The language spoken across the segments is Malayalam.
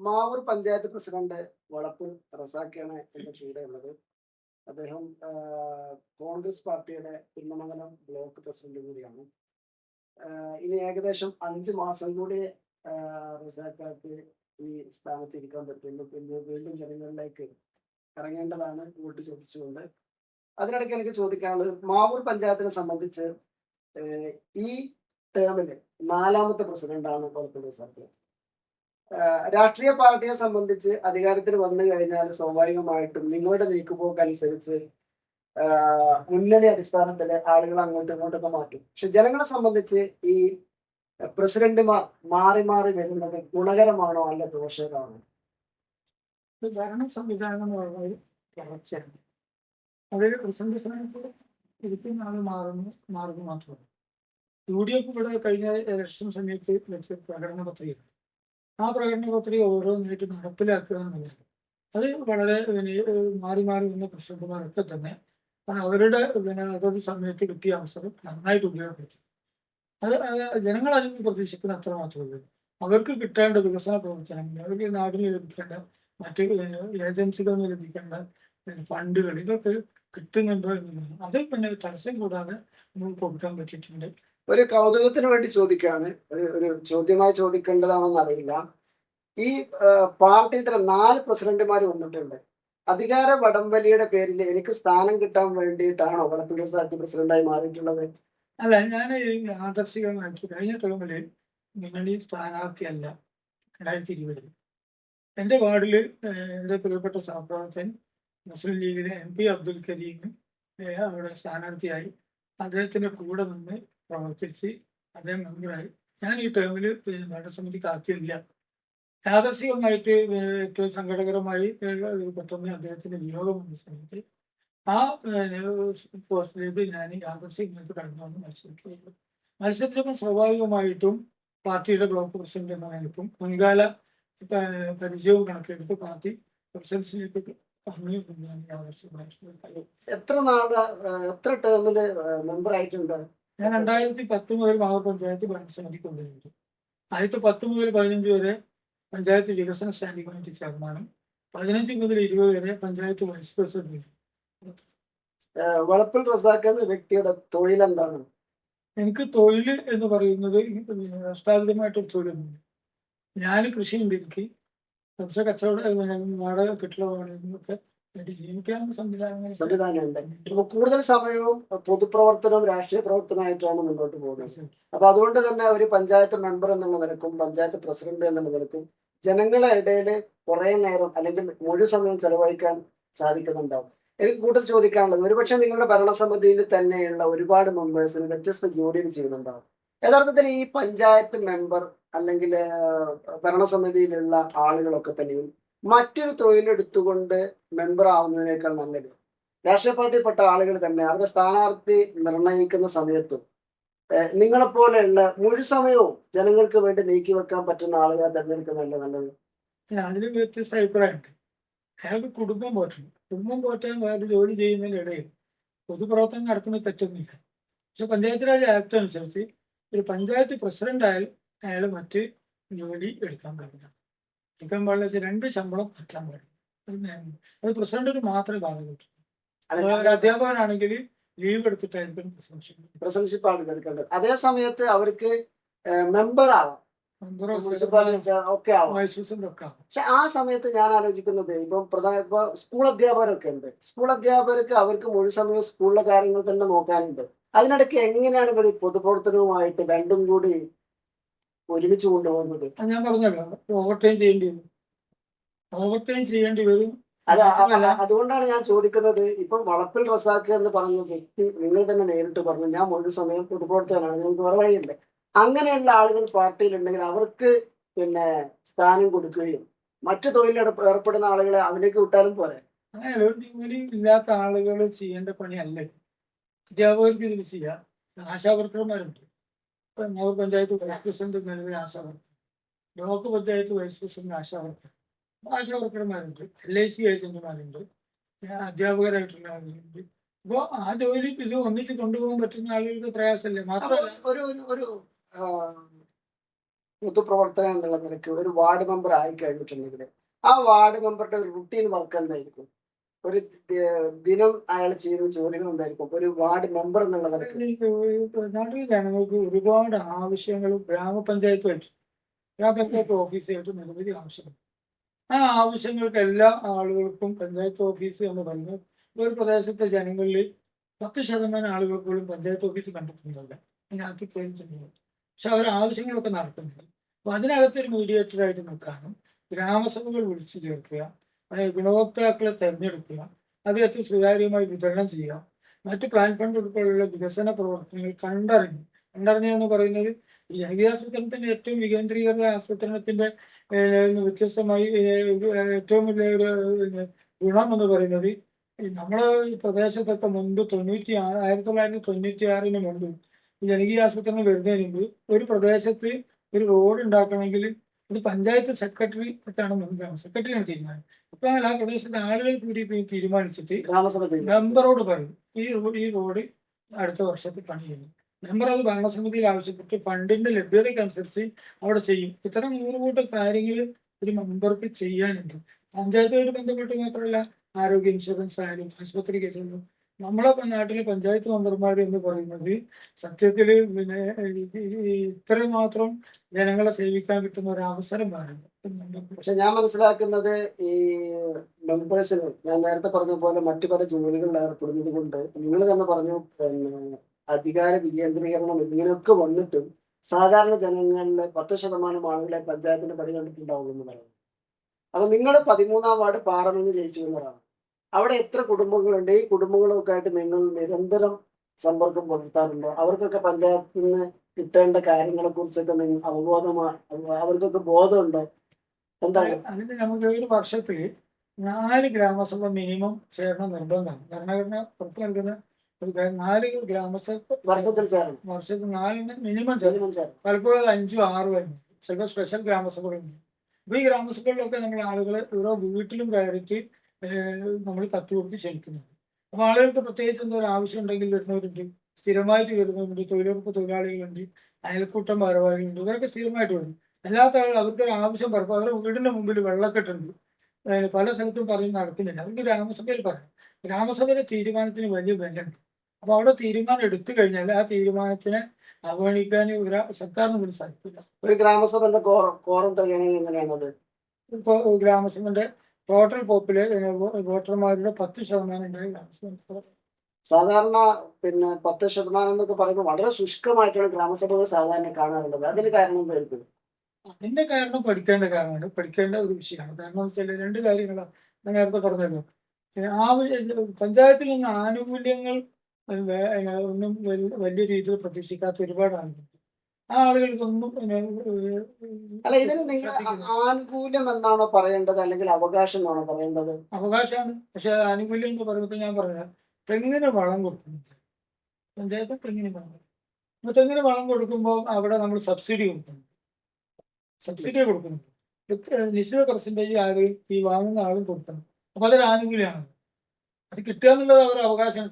മാവൂർ പഞ്ചായത്ത് പ്രസിഡന്റ് വളപ്പിൽ റസാക്കിയാണ് എന്റെ കൂടെ ഉള്ളത്. അദ്ദേഹം കോൺഗ്രസ് പാർട്ടിയുടെ കുന്നമംഗലം ബ്ലോക്ക് പ്രസിഡന്റ് കൂടിയാണ്. ഇനി ഏകദേശം അഞ്ച് മാസം കൂടി റസാക്കാക്ക് ഈ സ്ഥാനത്ത് ഇരിക്കാൻ പറ്റുള്ളൂ. പിന്നെ വീണ്ടും ജനങ്ങളിലേക്ക് ഇറങ്ങേണ്ടതാണ് വോട്ട് ചോദിച്ചുകൊണ്ട്. അതിനിടയ്ക്ക് എനിക്ക് ചോദിക്കാനുള്ളത് മാവൂർ പഞ്ചായത്തിനെ സംബന്ധിച്ച് ഈ ടേമിൽ നാലാമത്തെ പ്രസിഡന്റാണ് വളപ്പിൽ റസാഖ്. ആഹ് രാഷ്ട്രീയ പാർട്ടിയെ സംബന്ധിച്ച് അധികാരത്തിൽ വന്നു കഴിഞ്ഞാൽ സ്വാഭാവികമായിട്ടും നിങ്ങളുടെ നീക്കുപോക്ക് അനുസരിച്ച് ആഹ് മുന്നണി അടിസ്ഥാനത്തിൽ ആളുകൾ അങ്ങോട്ടും ഇങ്ങോട്ടൊക്കെ മാറ്റും. പക്ഷെ ജനങ്ങളെ സംബന്ധിച്ച് ഈ പ്രസിഡന്റുമാർ മാറി മാറി വരുന്നത് ഗുണകരമാണോ അല്ല ദോഷകരമാണോ? ഭരണ സംവിധാനം എന്ന് പ്രസിഡന്റ് സ്ഥാനത്ത് ഇരിക്കുന്ന ആൾ മാറുന്നു മാറുന്നു മാത്രമാണ് യു ഡി എഫ് ഇവിടെ കഴിഞ്ഞ ഇലക്ഷൻ സമയത്ത് വെച്ച പ്രകടന പത്രിക ആ പ്രകടന പത്രിക ഓരോന്നായിട്ട് നടപ്പിലാക്കുക എന്നുള്ളത് അത് വളരെ പിന്നെ മാറി മാറി വന്ന പ്രസിഡന്റുമാരൊക്കെ തന്നെ അവരുടെ പിന്നെ അതത് സമയത്ത് കിട്ടിയ അവസരം നന്നായിട്ട് ഉപയോഗപ്പെടുത്തി. അത് ജനങ്ങൾ അതിന് പ്രതീക്ഷിക്കുന്ന അത്ര മാത്രമേ അവർക്ക് കിട്ടേണ്ട വികസന പ്രവർത്തനങ്ങൾ അവർക്ക് നാടിന് ലഭിക്കേണ്ട മറ്റ് ഏജൻസികളിൽ ലഭിക്കേണ്ട ഫണ്ടുകൾ ഇതൊക്കെ കിട്ടുന്നുണ്ടോ എന്നുള്ളതാണ്. അത് പിന്നെ തടസ്സം കൂടാതെ നമുക്ക് കൊടുക്കാൻ പറ്റിയിട്ടുണ്ട്. ഒരു കൗതുകത്തിന് വേണ്ടി ചോദിക്കുകയാണ് ഒരു ഒരു ചോദ്യമായി ചോദിക്കേണ്ടതാണെന്ന് അറിയില്ല. ഈ പാർട്ടിയിൽ തന്നെ നാല് പ്രസിഡന്റുമാർ വന്നിട്ടുണ്ട്. അധികാര വടംവലിയുടെ പേരിൽ എനിക്ക് സ്ഥാനം കിട്ടാൻ വേണ്ടിയിട്ടാണോ വടക്കുള്ള സാറ്റ് പ്രസിഡന്റായി മാറിയിട്ടുള്ളത്. അല്ല ഞാൻ ആദർശികമാക്കി കഴിഞ്ഞ ടേമിൽ ഈ സ്ഥാനാർത്ഥിയല്ല രണ്ടായിരത്തി ഇരുപതിൽ. എന്റെ വാർഡിൽ എന്റെ പ്രിയപ്പെട്ട സഹപ്രവർത്തൻ മുസ്ലിം ലീഗിലെ എം പി അബ്ദുൽ കരീം അവിടെ സ്ഥാനാർത്ഥിയായി. അദ്ദേഹത്തിന്റെ കൂടെ നിന്ന് പ്രവർത്തിച്ച് അദ്ദേഹം മെമ്പറായി ഞാൻ ഈ ടേമിൽ ഭരണസമിതി കാത്തില്ല. യാദർശികമായിട്ട് ഏറ്റവും സങ്കടകരമായി പെട്ടെന്ന് അദ്ദേഹത്തിന്റെ വിയോഗം വന്ന സമയത്ത് ആ പോസ്റ്റിലേക്ക് ഞാൻ യാദർശികമായിട്ട് കടന്നു വന്ന് മത്സരിക്കുകയുള്ളൂ മത്സരിച്ചപ്പോൾ സ്വാഭാവികമായിട്ടും പാർട്ടിയുടെ ബ്ലോക്ക് പ്രസിഡന്റ് എന്ന നിലക്കും മുൻകാല പരിചയവും കണക്കിലെടുത്ത് പാർട്ടി പ്രസിഡൻസിലേക്ക് എത്ര നാൾ എത്ര ടേമിൽ മെമ്പർ ആയിട്ടുണ്ട്? ഞാൻ രണ്ടായിരത്തി പത്ത് മുതൽ പഞ്ചായത്ത് ഭരണസമിതി കൊണ്ടുവരുന്നത് ആയിരത്തി പത്ത് മുതൽ പതിനഞ്ച് വരെ പഞ്ചായത്ത് വികസന സ്റ്റാൻഡിംഗ് കമ്മിറ്റി ചെയർമാനും പതിനഞ്ച് മുതൽ ഇരുപത് വരെ പഞ്ചായത്ത് വൈസ് പ്രസിഡന്റ്. വളപ്പിൽ റസാഖ് എന്ന വ്യക്തിയുടെ തൊഴിൽ എന്താണ്? എനിക്ക് തൊഴിൽ എന്ന് പറയുന്നത് ഈ രാഷ്ട്രാവിധമായിട്ടൊരു തൊഴിലൊന്നുമില്ല. ഞാൻ കൃഷിയുണ്ട് എനിക്ക്. കച്ചവട പിന്നെ വാടക കെട്ടിട വാടകയൊക്കെ വേണ്ടി ജീവിക്കാനുള്ള സംവിധാനങ്ങൾ സംവിധാനമുണ്ട്. അപ്പൊ കൂടുതൽ സമയവും പൊതുപ്രവർത്തനവും രാഷ്ട്രീയ പ്രവർത്തനമായിട്ടാണ് മുന്നോട്ട് പോകുന്നത്. അപ്പൊ അതുകൊണ്ട് തന്നെ ഒരു പഞ്ചായത്ത് മെമ്പർ എന്നുള്ള നിലക്കും പഞ്ചായത്ത് പ്രസിഡന്റ് എന്നുള്ള നിലക്കും ജനങ്ങളുടെ ഇടയിൽ കുറെ നേരം അല്ലെങ്കിൽ മുഴുവൻ സമയം ചെലവഴിക്കാൻ സാധിക്കുന്നുണ്ടാവും. എനിക്ക് കൂടുതൽ ചോദിക്കാനുള്ളത് ഒരുപക്ഷെ നിങ്ങളുടെ ഭരണസമിതിയിൽ തന്നെയുള്ള ഒരുപാട് മെമ്പേഴ്സിന് വ്യത്യസ്ത ജോലികൾ ചെയ്യുന്നുണ്ടാവും. യഥാർത്ഥത്തിൽ ഈ പഞ്ചായത്ത് മെമ്പർ അല്ലെങ്കിൽ ഭരണസമിതിയിലുള്ള ആളുകളൊക്കെ തന്നെയും മറ്റൊരു തൊഴിലെടുത്തുകൊണ്ട് മെമ്പർ ആവുന്നതിനേക്കാൾ നല്ലത്. രാഷ്ട്രീയ പാർട്ടിയിൽപ്പെട്ട ആളുകൾ തന്നെ അവരുടെ സ്ഥാനാർത്ഥി നിർണയിക്കുന്ന സമയത്ത് നിങ്ങളെപ്പോലെയുള്ള മുഴു സമയവും ജനങ്ങൾക്ക് വേണ്ടി നീക്കി വെക്കാൻ പറ്റുന്ന ആളുകളെ തെരഞ്ഞെടുക്കുന്നതല്ല നല്ലത്? അതിനും വ്യത്യസ്ത അഭിപ്രായമുണ്ട്. അയാൾക്ക് കുടുംബം പോറ്റണം. കുടുംബം പോറ്റാൻ വേറെ ജോലി ചെയ്യുന്നതിനിടയിൽ പൊതുപ്രവർത്തനം നടത്തുന്നത് തെറ്റൊന്നുമില്ല. പക്ഷെ പഞ്ചായത്ത് രാജ് ആക്ട് അനുസരിച്ച് ഒരു പഞ്ചായത്ത് പ്രസിഡന്റ് ആയാൽ അയാൾ മറ്റ് ജോലി എടുക്കാൻ പാടില്ല എടുക്കാൻ പാടില്ല രണ്ട് ശമ്പളം പറ്റാൻ പാടില്ല അത് നിയമം. അത് പ്രസിഡന്റിന് മാത്രമേ ബാധകമുള്ളൂ അധ്യാപകനാണെങ്കിൽ ലീവ് എടുത്തിട്ടായിരിക്കും എടുക്കേണ്ടത്. അതേ സമയത്ത് അവർക്ക് മെമ്പർ ആവാം. ഒക്കെ പക്ഷെ ആ സമയത്ത് ഞാൻ ആലോചിക്കുന്നത് ഇപ്പം പ്രധാന ഇപ്പൊ സ്കൂൾ അധ്യാപകരൊക്കെ ഉണ്ട്. സ്കൂൾ അധ്യാപകർക്ക് അവർക്ക് മുഴുവൻ സമയം സ്കൂളിലെ കാര്യങ്ങൾ തന്നെ നോക്കാനുണ്ട്. അതിനിടയ്ക്ക് എങ്ങനെയാണ് ഇവർ പൊതുപ്രവർത്തനവുമായിട്ട് രണ്ടും കൂടി ഒരുമിച്ച് കൊണ്ടുപോകുന്നത്. അത് ഞാൻ പറഞ്ഞല്ലോ ഓവർടൈം ചെയ്യേണ്ടി വരും. ഓവർ ചെയ്യേണ്ടി വരും. അത് അ- മാത്രമല്ല, അ- അതുകൊണ്ടാണ് ഞാൻ ചോദിക്കുന്നത് ഇപ്പൊ വളപ്പിൽ റസാക്ക് എന്ന് പറഞ്ഞ വ്യക്തി നിങ്ങൾ തന്നെ നേരിട്ട് പറഞ്ഞു ഞാൻ മുഴുവൻ സമയം പൊതുപ്രവർത്തകനാണ് നിങ്ങൾക്ക് വേറെ വഴിയുണ്ട്. അങ്ങനെയുള്ള ആളുകൾ പാർട്ടിയിൽ ഉണ്ടെങ്കിൽ അവർക്ക് പിന്നെ സ്ഥാനം കൊടുക്കുകയും മറ്റു തൊഴിലെടുപ്പ് ഏർപ്പെടുന്ന ആളുകളെ അതിലേക്ക് വിട്ടാലും പോലെ അങ്ങനെ ഒരു ഇല്ലാത്ത ആളുകൾ ചെയ്യേണ്ട പണിയല്ലേ. അധ്യാപകർക്ക് ഇതിൽ ചെയ്യാം. ആശാവർക്കർമാരുണ്ട് നഗർ പഞ്ചായത്ത് വൈസ് പ്രസിഡന്റ് നിലവിൽ ASHA worker block panchayat vice president ASHA worker ആശാവർക്കർമാരുണ്ട് L I C ഏജന്റുമാരുണ്ട് അധ്യാപകരായിട്ടുള്ള ആളുകളുണ്ട് അപ്പോ ആ ജോലി ഇത് ഒന്നിച്ച് കൊണ്ടുപോകാൻ പറ്റുന്ന ആളുകൾക്ക് പ്രയാസമില്ല? മാത്രമല്ല ഒരു ഒരു പൊതുപ്രവർത്തകൻ എന്നുള്ള നിലയ്ക്ക് ഒരു വാർഡ് മെമ്പർ ആയി കഴിഞ്ഞിട്ടുണ്ടെങ്കിൽ ആ വാർഡ് മെമ്പറുടെ ഒരു റുട്ടീൻ വർക്ക് എന്തായിരിക്കും? ഒരു ദിനം അയാൾ ചെയ്യുന്ന ജോലികൾ എന്തായിരിക്കും ഒരു വാർഡ് മെമ്പർ എന്നുള്ള നാട്ടിലെ ജനങ്ങൾക്ക് ഒരുപാട് ആവശ്യങ്ങൾ ഗ്രാമപഞ്ചായത്തുമായിട്ട് ഗ്രാമപഞ്ചായത്ത് ഓഫീസായിട്ട് നിരവധി ആവശ്യങ്ങൾ. ആ ആവശ്യങ്ങൾക്ക് എല്ലാ ആളുകൾക്കും പഞ്ചായത്ത് ഓഫീസ് എന്ന് പറയുന്നത് ഒരു പ്രദേശത്തെ ജനങ്ങളിൽ പത്ത് ശതമാനം ആളുകൾ പോലും പഞ്ചായത്ത് ഓഫീസ് കണ്ടിട്ടുണ്ടല്ല അതിനകത്ത് പോയിട്ടുണ്ട് പക്ഷെ അവർ ആവശ്യങ്ങളൊക്കെ നടത്തുന്നുണ്ട്. അപ്പൊ അതിനകത്ത് ഒരു മീഡിയേറ്റർ ആയിട്ട് നിൽക്കാനും ഗ്രാമസഭകൾ വിളിച്ചു ചേർക്കുക ഗുണഭോക്താക്കളെ തെരഞ്ഞെടുക്കുക അത് ഏറ്റവും സുതാര്യമായി വിതരണം ചെയ്യുക മറ്റ് പ്ലാൻ ഫണ്ട് ഉൾപ്പെടെയുള്ള വികസന പ്രവർത്തനങ്ങൾ കണ്ടറിഞ്ഞു കണ്ടറിഞ്ഞു എന്ന് പറയുന്നത് ജനകീയാസൂത്രണത്തിന്റെ ഏറ്റവും വികേന്ദ്രീകൃത ആസൂത്രണത്തിന്റെ വ്യത്യസ്തമായി ഏറ്റവും വലിയ ഒരു ഗുണം എന്ന് പറയുന്നത് നമ്മളെ പ്രദേശത്തൊക്കെ മുൻപ് തൊണ്ണൂറ്റി ആറ് ആയിരത്തി തൊള്ളായിരത്തി തൊണ്ണൂറ്റി ആറിന് മുമ്പ് ഈ ജനകീയാസൂത്രണം വരുന്നതിന് മുമ്പ് ഒരു പ്രദേശത്ത് ഒരു റോഡ് ഉണ്ടാക്കണമെങ്കിൽ ഇത് പഞ്ചായത്ത് സെക്രട്ടറി ആണ് സെക്രട്ടറിയാണ് തീരുമാനം. അപ്പൊ ആ പ്രദേശത്തെ ആളുകൾ കൂടി തീരുമാനിച്ചിട്ട്. മെമ്പറോട് പറയും. ഈ റോഡ് ഈ റോഡ് അടുത്ത വർഷത്തിൽ പണി ചെയ്യും. മെമ്പർ അത് ഭരണസമിതിയിൽ ആവശ്യപ്പെട്ട് ഫണ്ടിന്റെ ലഭ്യതയ്ക്കനുസരിച്ച് അവിടെ ചെയ്യും. ഇത്തരം നൂറ് കൂട്ടം കാര്യങ്ങൾ ഒരു മെമ്പർക്ക് ചെയ്യാനുണ്ട്. പഞ്ചായത്തുമായിട്ട് ബന്ധപ്പെട്ട് മാത്രമല്ല ആരോഗ്യ ഇൻഷുറൻസ് ആയാലും ആശുപത്രി കേസുകളും നമ്മളെ നാട്ടിലെ പഞ്ചായത്ത് മെമ്പർമാർ എന്ന് പറയുന്നത് സത്യത്തിൽ പിന്നെ ഇത്രയും മാത്രം ജനങ്ങളെ സേവിക്കാൻ കിട്ടുന്ന ഒരു അവസരം പക്ഷെ ഞാൻ മനസ്സിലാക്കുന്നത് ഈ മെമ്പേഴ്സിന് ഞാൻ നേരത്തെ പറഞ്ഞ പോലെ മറ്റു പല ജോലികളിൽ ഏർപ്പെടുന്നത് കൊണ്ട് നിങ്ങൾ തന്നെ പറഞ്ഞു പിന്നെ അധികാര വികേന്ദ്രീകരണം ഇങ്ങനെയൊക്കെ വന്നിട്ടും സാധാരണ ജനങ്ങളിലെ പത്ത് ശതമാനം ആളുകളെ പഞ്ചായത്തിന്റെ പണി കണ്ടിട്ടുണ്ടാവും എന്ന് പറയുന്നു അപ്പൊ നിങ്ങൾ പതിമൂന്നാം വാർഡ് പാറമെന്ന് ജയിച്ചു എന്നതാണ് അവിടെ എത്ര കുടുംബങ്ങളുണ്ട്? ഈ കുടുംബങ്ങളൊക്കെ ആയിട്ട് നിങ്ങൾ നിരന്തരം സമ്പർക്കം പുലർത്താറുണ്ടോ? അവർക്കൊക്കെ പഞ്ചായത്തിൽ നിന്ന് കിട്ടേണ്ട കാര്യങ്ങളെ കുറിച്ചൊക്കെ നിങ്ങൾ അവബോധമാ അവർക്കൊക്കെ ബോധമുണ്ടോ? എന്താണ് അതിന് നമുക്ക് ഒരു വർഷത്തിൽ നാല് ഗ്രാമസഭ മിനിമം ചേരണം നിർബന്ധമാണ്. ഭരണഘടന പുറത്തു നൽകുന്ന നാല് ഗ്രാമസഭ വർഷത്തിൽ ചേരണം. വർഷത്തിൽ നാലിന് മിനിമം ചേരണം. പലപ്പോഴും അഞ്ചോ അഞ്ചും ആറും വരുന്നു ചിലപ്പോൾ സ്പെഷ്യൽ ഗ്രാമസഭകളുണ്ട് അപ്പൊ ഈ ഗ്രാമസഭകളിലൊക്കെ നമ്മൾ ആളുകളെ ഓരോ വീട്ടിലും കയറിയിട്ട് നമ്മൾ കത്ത് കൊടുത്ത് ക്ഷണിക്കുന്നുണ്ട് അപ്പൊ ആളുകൾക്ക് പ്രത്യേകിച്ച് എന്തോ ഒരു ആവശ്യം ഉണ്ടെങ്കിൽ വരുന്നവരുണ്ട്. സ്ഥിരമായിട്ട് വരുന്നവരുണ്ട്. തൊഴിലുറപ്പ് തൊഴിലാളികളുണ്ട്. അയൽക്കൂട്ടം ഭാരവാഹികളുണ്ട്. ഇവരൊക്കെ സ്ഥിരമായിട്ട് വരും. അല്ലാത്ത ആൾ അവർക്ക് ഒരു ആവശ്യം പറയും അവരുടെ വീടിന്റെ മുമ്പിൽ വെള്ളക്കെട്ടുണ്ട്. പല സ്ഥലത്തും പറയും നടക്കുന്നില്ല. അവർക്ക് ഗ്രാമസഭയിൽ പറയാം. ഗ്രാമസഭയുടെ തീരുമാനത്തിന് വലിയ ബലമുണ്ട്. അപ്പൊ അവിടെ തീരുമാനം എടുത്തു കഴിഞ്ഞാൽ ആ തീരുമാനത്തിനെ അവഗണിക്കാൻ സർക്കാരിന് പോലും സാധിക്കില്ല. ഒരു ഗ്രാമസഭന്റെ കോറം കോറം തികയണമെങ്കിൽ എങ്ങനെയാണത്? ഇപ്പൊ ഗ്രാമസഭയുടെ ടോട്ടൽ പോപ്പുലേഷൻ വോട്ടർമാരുടെ പത്ത് ശതമാനം സാധാരണ പിന്നെ പത്ത് ശതമാനം എന്നൊക്കെ പറയുമ്പോൾ വളരെ ശുഷ്കമായിട്ടാണ് ഗ്രാമസഭകൾ സാധാരണ കാണാറുള്ളത്. അതിന് കാരണം എന്തായിരിക്കും അതിന്റെ കാരണം പഠിക്കേണ്ട കാര്യമാണ് പഠിക്കേണ്ട ഒരു വിഷയമാണ്. കാരണം വെച്ചാൽ രണ്ട് കാര്യങ്ങളാണ് ഞാൻ നേരത്തെ പറഞ്ഞല്ലോ ആ പഞ്ചായത്തിൽ നിന്ന് ആനുകൂല്യങ്ങൾ ഒന്നും വലിയ രീതിയിൽ പ്രതീക്ഷിക്കാത്ത ഒരുപാട് ആളുകളുണ്ട് ആ ആളുകൾക്കൊന്നും അല്ല ഇതിന് നിങ്ങൾ. ആനുകൂല്യം എന്നാണോ പറയേണ്ടത്? അല്ലെങ്കിൽ അവകാശം എന്നാണോ പറയേണ്ടത്? അവകാശമാണ്. പക്ഷെ ആനുകൂല്യം എന്ന് പറയുമ്പോൾ ഞാൻ പറഞ്ഞ തെങ്ങിന് വളം കൊടുക്കുന്നത് പഞ്ചായത്ത് തെങ്ങിന് വളം കൊടുക്കും. അപ്പൊ തെങ്ങിന് വളം കൊടുക്കുമ്പോൾ അവിടെ നമ്മൾ സബ്സിഡി കൊടുക്കുന്നു. സബ്സിഡി കൊടുക്കുന്നു ഇത് നിശ്ചിത പെർസെന്റേജ് ആര് ഈ വാങ്ങുന്ന ആളും കൊടുക്കണം. അപ്പൊ അതൊരു ആനുകൂല്യമാണ്. അത് കിട്ടുക എന്നുള്ളത് അവരുടെ അവകാശം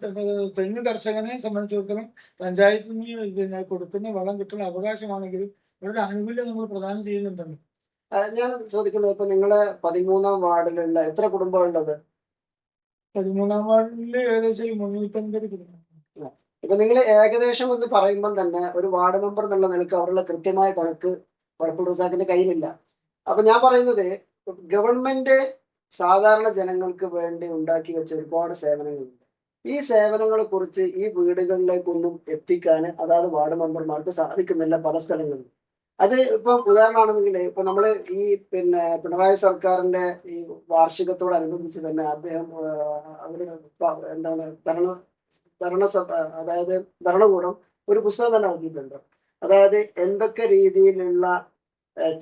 തെങ്ങ് കർഷകനെ സംബന്ധിച്ചിടത്തോളം പഞ്ചായത്തിൽ നിന്ന് പിന്നെ കൊടുക്കുന്ന വളം കിട്ടുന്ന അവകാശമാണെങ്കിൽ അവരുടെ ആനുകൂല്യം നമ്മൾ പ്രദാനം ചെയ്യുന്നുണ്ടല്ലോ. ഞാൻ ചോദിക്കുന്നത് ഇപ്പൊ നിങ്ങളെ പതിമൂന്നാം വാർഡിലുള്ള എത്ര കുടുംബങ്ങളുള്ളത്? പതിമൂന്നാം വാർഡിൽ ഏകദേശം മുന്നൂറ്റമ്പത് കുടുംബം ഇപ്പൊ നിങ്ങൾ ഏകദേശം എന്ന് പറയുമ്പോൾ തന്നെ ഒരു വാർഡ് മെമ്പർ എന്നുള്ള നിലയ്ക്ക് അവരുടെ കൃത്യമായ കണക്ക് വടക്കുൾ റസാഖിന്റെ കയ്യിലില്ല. അപ്പൊ ഞാൻ പറയുന്നത് ഗവൺമെന്റ് സാധാരണ ജനങ്ങൾക്ക് വേണ്ടി ഉണ്ടാക്കി വെച്ച ഒരുപാട് സേവനങ്ങളുണ്ട്. ഈ സേവനങ്ങളെ കുറിച്ച് ഈ വീടുകളിലേക്കൊന്നും എത്തിക്കാൻ അതായത് വാർഡ് മെമ്പർമാർക്ക് സാധിക്കുന്നില്ല പല സ്ഥലങ്ങളിലും. അത് ഇപ്പം ഉദാഹരണമാണെന്നെങ്കിൽ ഇപ്പൊ നമ്മൾ ഈ പിന്നെ പിണറായി സർക്കാരിന്റെ ഈ വാർഷികത്തോടനുബന്ധിച്ച് തന്നെ അദ്ദേഹം അവരുടെ എന്താണ് ഭരണ ഭരണ അതായത് ഭരണകൂടം ഒരു പുസ്തകം തന്നെ നൽകിയിട്ടുണ്ട് അതായത് എന്തൊക്കെ രീതിയിലുള്ള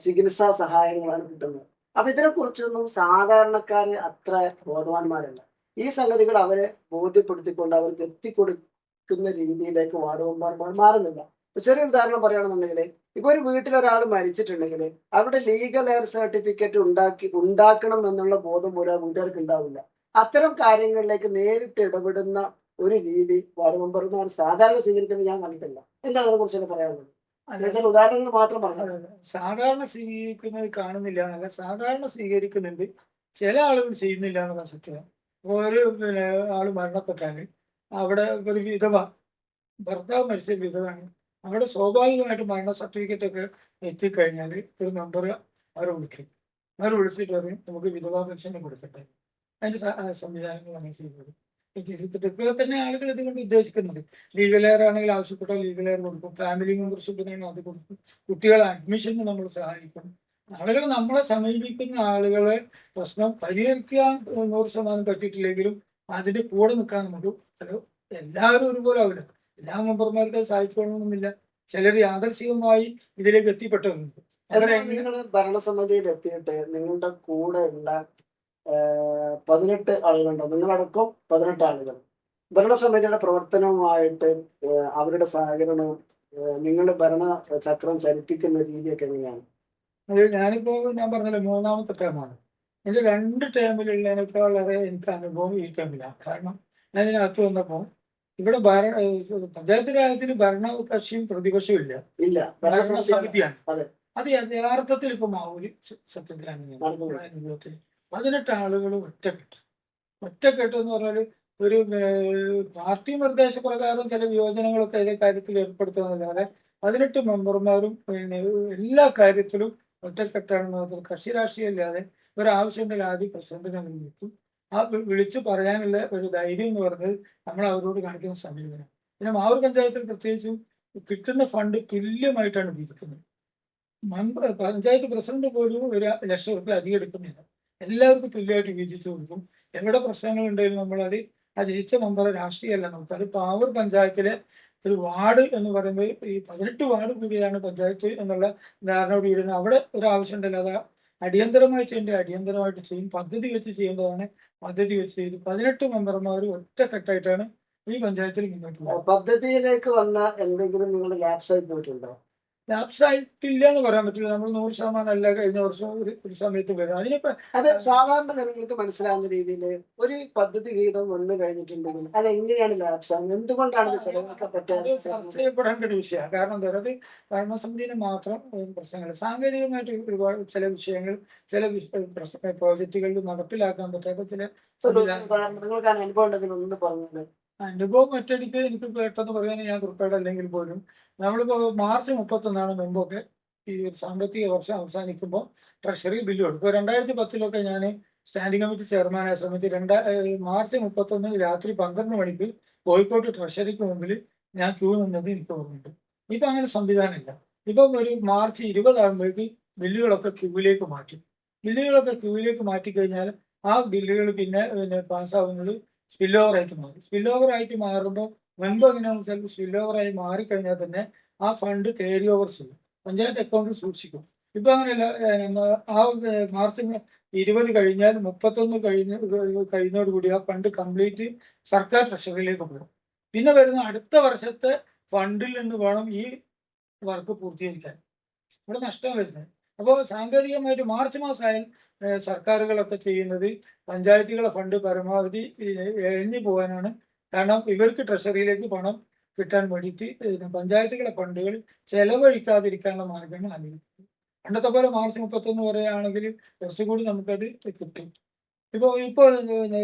ചികിത്സാ സഹായങ്ങളാണ് കിട്ടുന്നത്. അപ്പൊ ഇതിനെ കുറിച്ചൊന്നും സാധാരണക്കാര് അത്ര ബോധവാന്മാരല്ല. ഈ സംഗതികൾ അവരെ ബോധ്യപ്പെടുത്തിക്കൊണ്ട് അവർക്ക് എത്തിക്കൊടുക്കുന്ന രീതിയിലേക്ക് വാർഡുമെമ്പർമാർ മാറുന്നില്ല. ചെറിയൊരു ഉദാഹരണം പറയുകയാണെന്നുണ്ടെങ്കിൽ ഇപ്പൊ ഒരു വീട്ടിൽ ഒരാൾ മരിച്ചിട്ടുണ്ടെങ്കിൽ അവരുടെ ലീഗൽ എയർ സർട്ടിഫിക്കറ്റ് ഉണ്ടാക്കി ഉണ്ടാക്കണം എന്നുള്ള ബോധം പോലും വീട്ടുകാർക്ക് ഉണ്ടാവില്ല അത്തരം കാര്യങ്ങളിലേക്ക് നേരിട്ട് ഇടപെടുന്ന ഒരു രീതി വാർഡ് മെമ്പർമാർ സാധാരണ സ്വീകരിക്കുന്നത് ഞാൻ കണ്ടിട്ടില്ല. എന്താ അതിനെ കുറിച്ച് പറയാനുള്ളത്? ഉദാഹരണങ്ങൾ മാത്രം പറഞ്ഞു അതെ, അതെ. സാധാരണ സ്വീകരിക്കുന്നത് കാണുന്നില്ല എന്നല്ല സാധാരണ സ്വീകരിക്കുന്നുണ്ട്. ചില ആളുകൾ ചെയ്യുന്നില്ല എന്നുള്ള സത്യമാണ് ഒരു പിന്നെ ആൾ മരണപ്പെട്ടാൽ അവിടെ ഒരു വിധവ ഭർത്താവ് മരിച്ച വിധവാണ് അവിടെ സ്വാഭാവികമായിട്ട് മരണ സർട്ടിഫിക്കറ്റ് ഒക്കെ എത്തിക്കഴിഞ്ഞാൽ ഒരു നമ്പർ അവരെ വിളിക്കും. അവർ വിളിച്ചിട്ട് പറയും നമുക്ക് വിധവാ പെൻഷൻ കൊടുക്കട്ടെ. അതിന്റെ സംവിധാനങ്ങൾ ആ സംവിധാനങ്ങളാണ് ചെയ്യുന്നത്. തന്നെ ആളുകൾ ഇതുകൊണ്ട് ഉദ്ദേശിക്കുന്നത്. ലീഗൽ എയർ ആണെങ്കിൽ ആവശ്യപ്പെട്ട ലീഗൽ എയർ കൊടുക്കും. ഫാമിലി മെമ്പർഷിപ്പിനാണ് അത് കൊടുക്കും. കുട്ടികളെ അഡ്മിഷന് നമ്മൾ സഹായിക്കും. ആളുകൾ നമ്മളെ സമീപിക്കുന്ന ആളുകളെ പ്രശ്നം പരിഹരിക്കാൻ നൂറ് ശതമാനം പറ്റിയിട്ടില്ലെങ്കിലും അതിന്റെ കൂടെ നിൽക്കാൻ നമുക്ക് അത് എല്ലാവരും ഒരുപോലെ ആവില്ല. എല്ലാ മെമ്പർമാർക്കും സഹായിച്ചുകൊള്ളണമെന്നില്ല ചിലർ യാദർശികമായി ഇതിലേക്ക് എത്തിപ്പെട്ടവരുണ്ട്. ഭരണസമിതിയിൽ എത്തിയിട്ട് നിങ്ങളുടെ കൂടെ ഉള്ള പതിനെട്ട് ആളുകളുണ്ടോ. നിങ്ങളടക്കം പതിനെട്ട് ആളുകൾ. ഭരണസമിതിയുടെ പ്രവർത്തനവുമായിട്ട് അവരുടെ സഹകരണവും നിങ്ങളുടെ ഭരണ ചക്രം ചലിപ്പിക്കുന്ന രീതിയൊക്കെ എങ്ങനെയാണ്? അത് ഞാനിപ്പോ ഞാൻ പറഞ്ഞല്ലോ മൂന്നാമത്തെ ടേമാണ് എന്റെ രണ്ട് ടേമിലുള്ളതിനൊക്കെ വളരെ എനിക്ക് അനുഭവം ഈ ടേമിലാണ് കാരണം ഞാൻ ഇതിനകത്ത് വന്നപ്പോൾ ഇവിടെ ഭരണ പഞ്ചായത്ത് രാജ്യത്തിന് ഭരണ കക്ഷിയും പ്രതിപക്ഷവും ഇല്ല. ഇല്ല. ഭരണ സമിതിയാണ്. അതെ. അത് യഥാർത്ഥത്തിൽ ഇപ്പൊ മാവൂലി സത്യത്തിലാണ് അനുഭവത്തിൽ പതിനെട്ട് ആളുകൾ ഒറ്റക്കെട്ട്. ഒറ്റക്കെട്ട് എന്ന് പറഞ്ഞാൽ ഒരു പാർട്ടി നിർദ്ദേശപ്രകാരം ചില വിയോജനങ്ങളൊക്കെ അതിന്റെ കാര്യത്തിൽ ഏർപ്പെടുത്തുന്നതല്ലാതെ പതിനെട്ട് മെമ്പർമാരും പിന്നെ എല്ലാ കാര്യത്തിലും ഒറ്റക്കെട്ടാണെന്ന് മാത്രം കക്ഷി രാഷ്ട്രീയം ഇല്ലാതെ ഒരാവശ്യമുണ്ടെങ്കിൽ ആദ്യം പ്രസിഡന്റിനെ വിളിക്കും. ആ വിളിച്ചു പറയാനുള്ള ഒരു ധൈര്യം എന്ന് പറഞ്ഞത് നമ്മൾ അവരോട് കാണിക്കുന്ന സമീപനം. പിന്നെ മാവൂർ പഞ്ചായത്തിൽ പ്രത്യേകിച്ചും കിട്ടുന്ന ഫണ്ട് തുല്യമായിട്ടാണ് വിധിക്കുന്നത് പഞ്ചായത്ത് പ്രസിഡന്റ് പോലും ഒരു ലക്ഷം റുപ്യ അധികം എടുക്കുന്നില്ല. എല്ലാവർക്കും തുല്യമായിട്ട് വീതിച്ചു കൊടുക്കും. എവിടെ പ്രശ്നങ്ങൾ ഉണ്ടെങ്കിലും നമ്മളത് ആ ജയിച്ച മെമ്പറെ രാഷ്ട്രീയമല്ല നമുക്ക്. അത് പാവൂർ പഞ്ചായത്തിലെ ഒരു വാർഡ് എന്ന് പറയുന്നത് ഈ പതിനെട്ട് വാർഡ് കൂടിയാണ് പഞ്ചായത്ത് എന്നുള്ള ധാരണയോട് കൂടി അവിടെ ഒരു ആവശ്യം ഉണ്ടല്ലോ. അത് അടിയന്തരമായി ചെയ്യേണ്ടത് അടിയന്തരമായിട്ട് ചെയ്യും പദ്ധതി വെച്ച് ചെയ്യേണ്ടതാണ് പദ്ധതി വെച്ച് ചെയ്ത് പതിനെട്ട് മെമ്പർമാർ ഒറ്റക്കെട്ടായിട്ടാണ് ഈ പഞ്ചായത്തിൽ മുന്നോട്ട് പദ്ധതിയിലേക്ക് വന്ന എന്തെങ്കിലും നിങ്ങൾ ലാപ്സ് ആയി പോയിട്ടുണ്ടോ? ലാപ്സ് ആയിട്ടില്ല എന്ന് പറയാൻ പറ്റില്ല. നമ്മൾ നൂറ് ശതമാനം അല്ല കഴിഞ്ഞ വർഷം ഒരു ഒരു സമയത്ത് വരും. അതിനിപ്പോ അത് സാധാരണ ജനങ്ങൾക്ക് മനസ്സിലാവുന്ന രീതിയിൽ ഒരു പദ്ധതി വീതം വന്നു കഴിഞ്ഞിട്ടുണ്ടെങ്കിൽ അത് എങ്ങനെയാണ് ലാപ്സ് എന്തുകൊണ്ടാണ് ഇത് ചർച്ച ചെയ്യപ്പെടേണ്ട ഒരു വിഷയമാണ് കാരണം എന്താ പറയുക, ഭരണസമിതിന് മാത്രം പ്രശ്നങ്ങൾ സാങ്കേതികമായിട്ട് ഒരുപാട് ചില വിഷയങ്ങൾ ചില പ്രശ്ന പ്രോജക്റ്റുകളിൽ നടപ്പിലാക്കാൻ പറ്റാത്ത ചില ഉദാഹരണങ്ങൾക്കാണ് അനുഭവം ഉണ്ടെങ്കിൽ ഒന്ന് പറഞ്ഞത് അനുഭവം ഒറ്റയടിക്ക് എനിക്ക് പെട്ടെന്ന് പറയാൻ ഞാൻ പ്രിപ്പയർഡ് അല്ലെങ്കിൽ പോലും നമ്മളിപ്പോ മാർച്ച് മുപ്പത്തൊന്നാണ് മുമ്പൊക്കെ ഈ സാമ്പത്തിക വർഷം അവസാനിക്കുമ്പോൾ ട്രഷറി ബില്ല് കൊടുക്കും രണ്ടായിരത്തി പത്തിലൊക്കെ ഞാൻ സ്റ്റാൻഡിംഗ് കമ്മിറ്റി ചെയർമാനായ സമയത്ത് രണ്ടാ മാർച്ച് മുപ്പത്തൊന്ന് രാത്രി പന്ത്രണ്ട് മണിക്ക് കോഴിക്കോട് ട്രഷറിക്ക് മുമ്പിൽ ഞാൻ ക്യൂ നിന്നത് എനിക്ക് ഓർമ്മയുണ്ട്. ഇപ്പൊ അങ്ങനെ സംവിധാനമില്ല. ഇപ്പം ഒരു മാർച്ച് ഇരുപതാകുമ്പോഴേക്ക് ബില്ലുകളൊക്കെ ക്യൂവിലേക്ക് മാറ്റും. ബില്ലുകളൊക്കെ ക്യൂവിലേക്ക് മാറ്റി കഴിഞ്ഞാൽ ആ ബില്ലുകൾ പിന്നെ പിന്നെ പാസ്സാവുന്നത് സ്പിൽ ഓവർ ആയിട്ട് മാറും. സ്പിൽ ഓവർ ആയിട്ട് മാറുമ്പോൾ മുൻപ് എങ്ങനെയാണെന്ന് വെച്ചാൽ സ്പിൽ ഓവർ ആയി മാറിക്കഴിഞ്ഞാൽ തന്നെ ആ ഫണ്ട് ക്യാരി ഓവർ ചെയ്യും. പഞ്ചായത്ത് അക്കൗണ്ടിൽ സൂക്ഷിക്കും. ഇപ്പൊ അങ്ങനെയല്ല ആ മാർച്ച് ഇരുപത് കഴിഞ്ഞാൽ മുപ്പത്തൊന്ന് കഴിഞ്ഞ് കഴിഞ്ഞോടുകൂടി ആ ഫണ്ട് കംപ്ലീറ്റ് സർക്കാർ ട്രഷറിയിലേക്ക് പോകും. പിന്നെ വരുന്ന അടുത്ത വർഷത്തെ ഫണ്ടിൽ നിന്ന് വേണം ഈ വർക്ക് പൂർത്തീകരിക്കാൻ. ഇവിടെ നഷ്ടം വരുന്നത്. അപ്പോൾ സാങ്കേതികമായിട്ട് മാർച്ച് മാസമായാൽ സർക്കാരുകളൊക്കെ ചെയ്യുന്നത് പഞ്ചായത്തുകളെ ഫണ്ട് പരമാവധി എഴിഞ്ഞു പോകാനാണ്. കാരണം ഇവർക്ക് ട്രഷറിയിലേക്ക് പണം കിട്ടാൻ വേണ്ടിയിട്ട് പഞ്ചായത്തുകളെ ഫണ്ടുകൾ ചെലവഴിക്കാതിരിക്കാനുള്ള മാർഗങ്ങൾ അനുവദിക്കും പണ്ടത്തെ പോലെ മാർച്ച് മുപ്പത്തൊന്ന് ആണെങ്കിൽ കുറച്ചുകൂടി നമുക്കത് കിട്ടും. ഇപ്പോൾ ഇപ്പോൾ